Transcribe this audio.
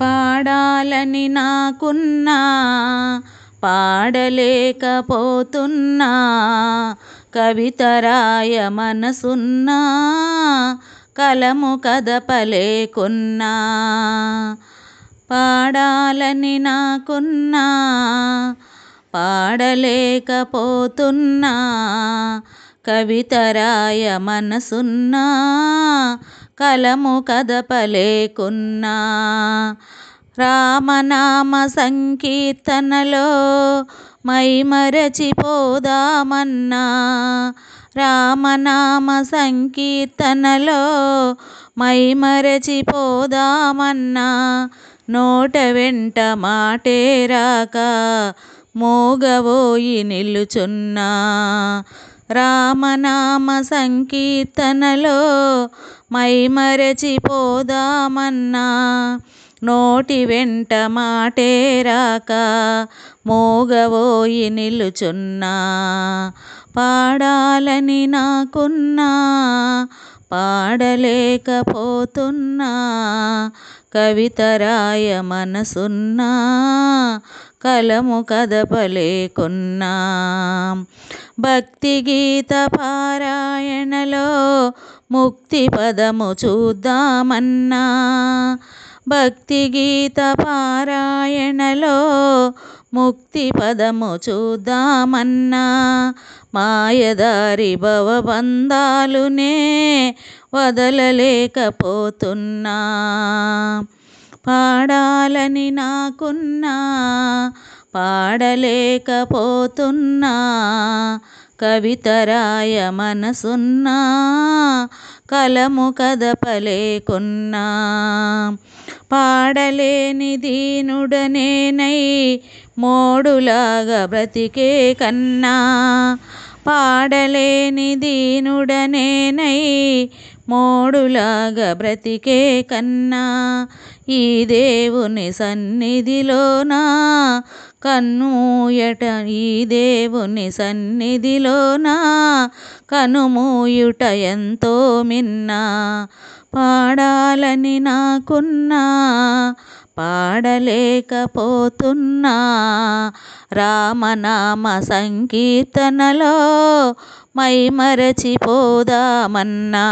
పాడాలని నాకున్నా పాడలేకపోతున్నా కవితరాయ మనసున్నా కలము కదపలేకున్నా. పాడాలని నాకున్నా పాడలేకపోతున్నా కవితరాయ మనసున్నా కలము కదపలేకున్నా. రామనామ సంకీర్తనలో మైమరచిపోదామన్నా రామనామ సంకీర్తనలో మైమరచిపోదామన్నా నోట వెంట మాటే రాక మోగవోయి నిలుచున్నా. రామనామ సంకీర్తనలో మైమరచిపోదామన్నా. నోటి వెంట మాటే రాక మోగవోయి నిలుచున్నా. పాడాలని నాకున్నా. పాడలేకపోతున్నా కవితరాయ మనసున్నా కలము కదపలేకున్నా. భక్తి గీత పారాయణలో ముక్తి పదము చూద్దామన్నా. భక్తి గీత పారాయణలో ముక్తి పదము చూద్దామన్నా. మాయదారి భవబంధాలునే వదలలేకపోతున్నా. పాడాలని నాకున్నా పాడలేకపోతున్నా. కవితరాయ మనసున్నా కలము కదపలేకున్నా. పాడలేని దీనుడనేనై మోడులాగా బ్రతికే కన్నా. పాడలేని దీనుడనేనై మోడులాగా బ్రతికే కన్నా ఈ దేవుని సన్నిధిలోనా? కన్నుయట ఈ దేవుని సన్నిధిలోనా? కనుమూయుట ఎంతో మిన్నా? పాడాలని నాకున్నా? పాడలేకపోతున్నా. రామనామ సంకీర్తనలో మైమరచిపోదామన్నా.